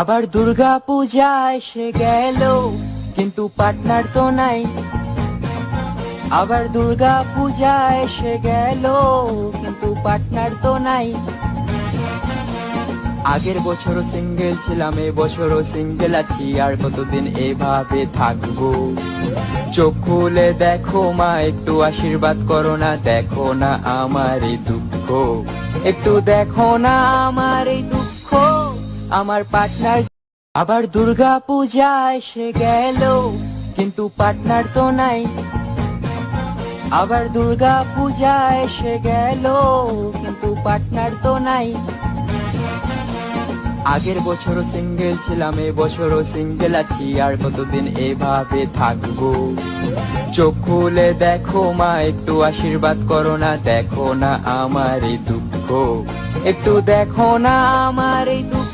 আবার দুর্গা পূজা এসে গেল, কিন্তু পার্টনার তো নাই। আবার দুর্গা পূজা এসে গেল, কিন্তু পার্টনার তো নাই। আগের বছরও সিঙ্গেল ছিলাম, এ বছরও সিঙ্গেল আছি, আর কতদিন এভাবে থাকব? চোখ খুলে দেখো মা, একটু আশীর্বাদ করো না, দেখো না আমার এই দুঃখ। একটু দেখো না আমার এই আমার পার্টনার আবার দুর্গা পূজা এসে গেল, কিন্তু পার্টনার তো নাই। আবার দুর্গা পূজা এসে গেল, কিন্তু পার্টনার তো নাই। আগের বছরও সিঙ্গেল ছিলাম, এ বছরও সিঙ্গেল আছি, আর কতদিন এভাবে থাকব? চোখ খুলে দেখো মা, একটু আশীর্বাদ করো না, দেখো না আমার এই দুঃখ। একটু দেখো না আমার এই দুঃখ।